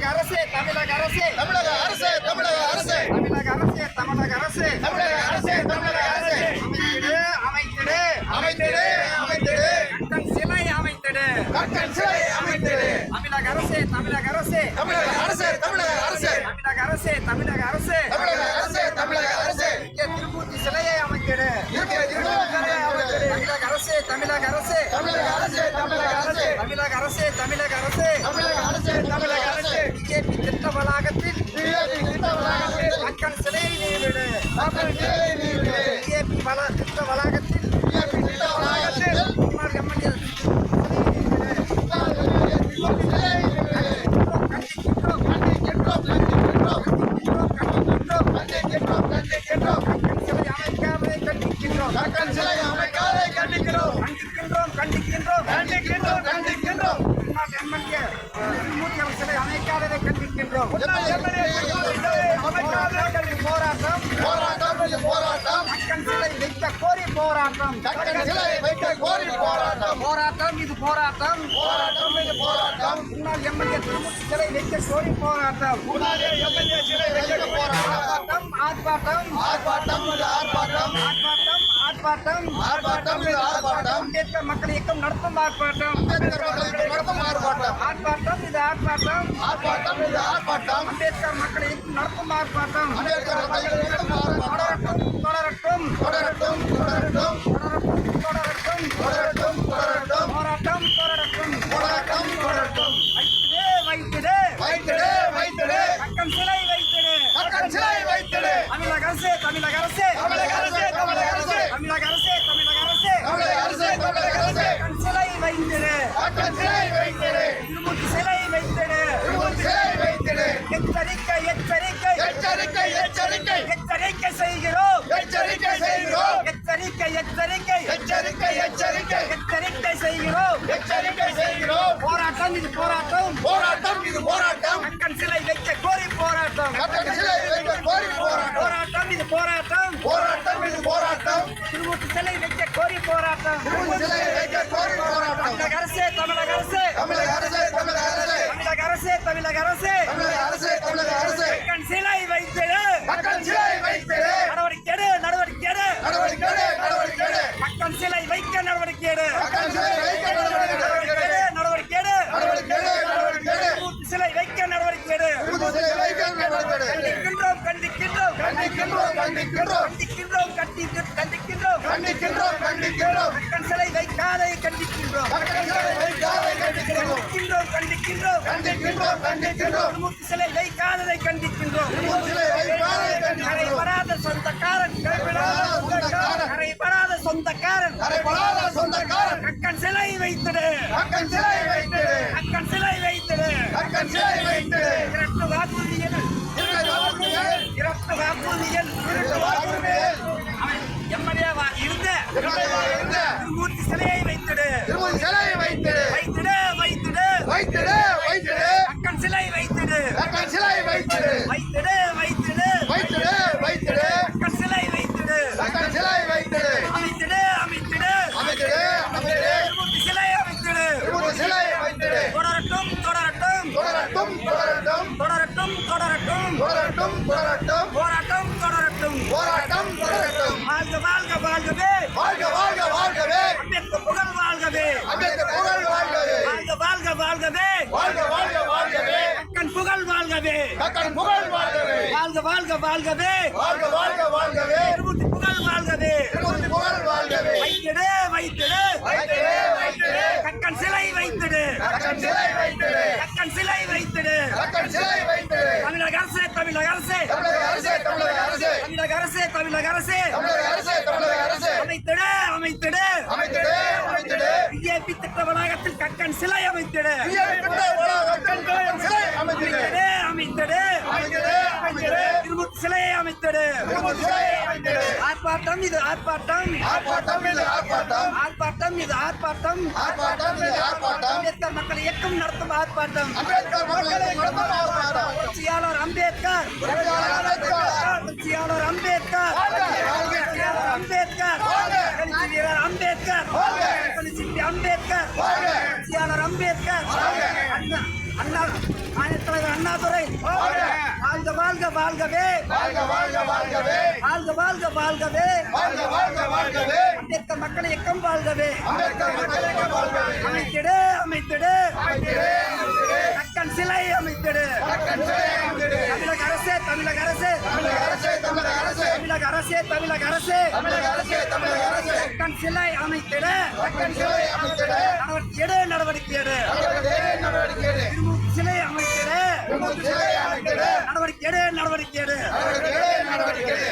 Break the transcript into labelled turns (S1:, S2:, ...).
S1: தமிழக அரசு தமிழக அரசு
S2: தமிழக அரசு தமிழக அரசு
S1: தமிழக அரசு தமிழக அரசு
S2: தமிழக அரசு தமிழக அரசு
S1: அமைத்திடு அமைத்திடு
S2: அமைத்திடு அமைத்திடு
S1: கட்டண் சிலை அமைத்திடு
S2: கட்டண் சிலை அமைத்திடு
S1: தமிழக அரசு தமிழக அரசு
S2: தமிழக அரசு தமிழக அரசு
S1: தமிழக அரசு தமிழக அரசு
S2: தமிழக அரசு தமிழக அரசு
S1: திருப்பூர்த்தி சிலையை அமைத்திடு அரசு தமிழக அரசு
S2: தமிழக அரசு தமிழக அரசு
S1: தமிழக அரசு தமிழக அரசு
S2: தமிழக அரசு தமிழக அரசு
S1: கண்டிக்கின்றோம்.
S2: கண்டிக்கின்றோம் கண்டிக்கின்றோம்
S1: கண்டிக்கின்றோம் அமைக்காததை கண்டிக்கின்றோம் போராட்டம்.
S2: போராட்டம். போராட்டம்
S1: இது போராட்டம்.
S2: போராட்டம் இது போராட்டம்.
S1: முன்னாள் எம்எல்ஏ திருமூர்த்தி சிலை வைக்க கோரி போராட்டம்.
S2: முன்னாடி எம்எல்ஏ சிலை வைக்க போராட்டம்.
S1: ஆர்ப்பாட்டம் ஆர்ப்பாட்டம்.
S2: ஆர்ப்பாட்டம் ஆர்ப்பாட்டம்.
S1: ஆர்ப்பாட்டம் ஆர்ப்பாட்டம்.
S2: ஆர்ப்பாட்டம் இது ஆர்ப்பாட்டம்.
S1: அம்பேத்கர் மக்கள் இயக்கம் நடத்தும் ஆர்ப்பாட்டம்.
S2: அம்பேத்கர் மக்களுக்கு நடத்தும் ஆர்ப்பாட்டம்.
S1: ஆர்ப்பாட்டம் இது ஆர்ப்பாட்டம்.
S2: ஆர்ப்பாட்டம் இது ஆர்ப்பாட்டம்.
S1: அம்பேத்கர் மக்கள் இயக்கம் நடத்தும் ஆர்ப்பாட்டம்.
S2: அம்பேத்கர் மக்களுக்கு
S1: சிலை வைத்திடு திருமூர்த்தி சிலை வைத்திடு
S2: திருமூர்த்தி சிலை வைத்திடு
S1: எச்சரிக்கை எச்சரிக்கை.
S2: எச்சரிக்கை எச்சரிக்கை.
S1: எச்சரிக்கை செய்கிறோம்.
S2: எச்சரிக்கை செய்கிறோம்.
S1: எச்சரிக்கை எச்சரிக்கை.
S2: எச்சரிக்கை எச்சரிக்கை.
S1: எச்சரிக்கை செய்கிறோம்.
S2: எச்சரிக்கை செய்கிறோம்.
S1: போராட்டம் இது போராட்டம்.
S2: போராட்டம் இது போராட்டம்.
S1: மக்கள் சிலை வைக்க கோரி போராட்டம்.
S2: மக்கள் சிலை வைக்க கோரி போராட்டம்.
S1: போராட்டம் இது போராட்டம்.
S2: போராட்டம் இது போராட்டம்.
S1: திருமூர்த்தி சிலை வைக்க கோரி போராட்டம்.
S2: திருமூர்த்தி சிலை வைக்க கோரி போராட்டம்
S1: தமிழக அரசு தமிழக அரசு.
S2: தமிழக அரசு தமிழக அரசு.
S1: தமிழக அரசு தமிழக அரசு.
S2: தமிழக அரசு தமிழக அரசு.
S1: மக்கள் சிலை வைத்திடு.
S2: மக்கள் சிலை வைத்திடு.
S1: நடவடிக்கை எடு நடவடிக்கை எடு
S2: நடவடிக்கை எடு, நடவடிக்கை எடு.
S1: மக்கள் சிலை வைக்க நடவடிக்கை எடு
S2: மக்கள் சிலை வைக்க நடவடிக்கை எடு.
S1: நடவடிக்கை எடு
S2: நடவடிக்கை எடு, நடவடிக்கை எடு.
S1: சிலை வைக்க நடவடிக்கை எடு
S2: சிலை வைக்க நடவடிக்கை எடு.
S1: கண்டிக்கின்றோம் கண்டிக்கின்றோம்.
S2: கண்டிக்கின்றோம் கண்டிக்கின்றோம்.
S1: கண்டிக்கின்றோம் கண்டிக்கின்றோம். கண்டிக்கின்றோம்
S2: கண்டிக்கின்றோம். கண்டிக்கின்றோம்
S1: மக்கள் சிலை வைக்காதை கண்டிக்கின்றோம்.
S2: கண்டிக்கின்றோம்.
S1: கண்டிக்கின்றோம் கண்டிக்கின்றோம். மூர்த்தி சிலை வைக்காததை கண்டிக்கின்றோம்.
S2: கரை
S1: வராத சொந்தக்காரன் கரை வராத சொந்தக்காரன்
S2: கரை
S1: வராத சொந்தக்காரன். வைத்திடு.
S2: வைத்திடு
S1: வைத்திடு.
S2: வைத்திடு
S1: வைத்திடு.
S2: சிலை வைத்திடு.
S1: மக்கள் சிலை வைத்திடு. அமைத்திடு அமைத்திடு.
S2: அமைத்திடு
S1: சிலை அமைத்திடு.
S2: சிலை வைத்திடு.
S1: தொடரட்டும் தொடரட்டும்.
S2: தொடரட்டும் தொடரட்டும்.
S1: தொடரட்டும் தொடரட்டும்.
S2: தொடரட்டும் தொடரட்டும்
S1: போராட்டம் தொடரட்டும் வாழ்க வாழ்க வாழ்கவே
S2: வாழ்க வாழ்க வாழ்கவே
S1: அம்பேத்கர் புகழ் வாழ்கவே
S2: அம்பேத்கர் புகழ் வாழ்கவே
S1: வாழ்க வாழ்க வாழ்கவே
S2: வாழ்க வாழ்க வாழ்கவே
S1: மக்கள் புகழ் வாழ்கவே
S2: மக்கள் புகழ் வாழ்கவே.
S1: வாழ்க வாழ்க வாழ்கவே.
S2: வாழ்க வாழ்க வாழ்கவே.
S1: திருமூர்த்தி புகழ் வாழ்கவே.
S2: திருமூர்த்தி புகழ் வாழ்கவே.
S1: வைத்திடு வைத்திடு.
S2: வைத்திடு வைத்திடு.
S1: கக்கன் சிலை வைத்திடு.
S2: மக்கள் சிலை வைத்திடு.
S1: கக்கன் சிலை வைத்திடு.
S2: சிலை
S1: தமிழக அரசு தமிழக அரசு.
S2: தமிழக அரசு தமிழக அரசு.
S1: தமிழக அரசு தமிழக அரசு.
S2: தமிழக அரசு தமிழக அரசு.
S1: அமைத்திடு அமைத்திடு.
S2: அமைத்திடு அமைத்திடு.
S1: பிஜேபி திட்ட வளாகத்தில் கக்கன் சிலை அமைத்திடு.
S2: பிஜேபி மக்கள் சிலை அமைத்திடு
S1: அமைத்திடு அமைத்திடு
S2: அமைத்திடு அமைத்திடு
S1: திருமூர்த்தி சிலையை அமைத்திடு. ஆர்ப்பாட்டம் இது ஆர்ப்பாட்டம்.
S2: ஆர்ப்பாட்டம் இது ஆர்ப்பாட்டம்.
S1: ஆர்ப்பாட்டம் இது ஆர்ப்பாட்டம்.
S2: ஆர்ப்பாட்டம் இது ஆர்ப்பாட்டம்.
S1: அம்பேத்கர் மக்கள் இயக்கம் நடத்தும் ஆர்ப்பாட்டம்.
S2: அம்பேத்கர் மக்களை நடத்தும் ஆர்ப்பாட்டம்.
S1: புரட்சியாளர் அம்பேத்கர்.
S2: புரட்சியாளர் அம்பேத்கர்.
S1: அம்பேத்கர். வீரர் அம்பேத்கர். அம்பேத்கர்! புரட்சியாளர் அம்பேத்கர்! அண்ணா அண்ணா மாநில தலைவர் அண்ணாதுரை. வாழ்க வாழ்க வாழ்கவே.
S2: வாழ்க வாழ்க வாழ்கவே.
S1: வாழ்க வாழ்க வாழ்கவே.
S2: வாழ்க வாழ்க வாழ்கவே.
S1: அம்பேத்கர் மக்கள் இயக்கம் வாழ்கவே.
S2: அம்பேத்கர் மக்களுக்கு வாழ்கவே.
S1: அமைத்திடு அமைத்திடு.
S2: அமைத்திடு.
S1: மக்கள் சிலை அமைத்திடு.
S2: மக்கள் சிலை அமைத்திடு.
S1: தமிழக அரசே தமிழக அரசே.
S2: தமிழக அரசே தமிழக அரசே.
S1: தமிழக அரசே தமிழக அரசே.
S2: தமிழக அரசே தமிழக அரசே.
S1: மக்கள் சிலை அமைத்திடு.
S2: மக்கள் சிலை அமைத்திட.
S1: நடவடிக்கை எடு நடவடிக்கை எடு.
S2: நடவடிக்கை எடு.
S1: சிலை அமைத்திடு.
S2: சிலை அமைத்திட
S1: நடவடிக்கை எடு நடவடிக்கை எடு
S2: நடவடிக்கை எடு, நடவடிக்கை எடு.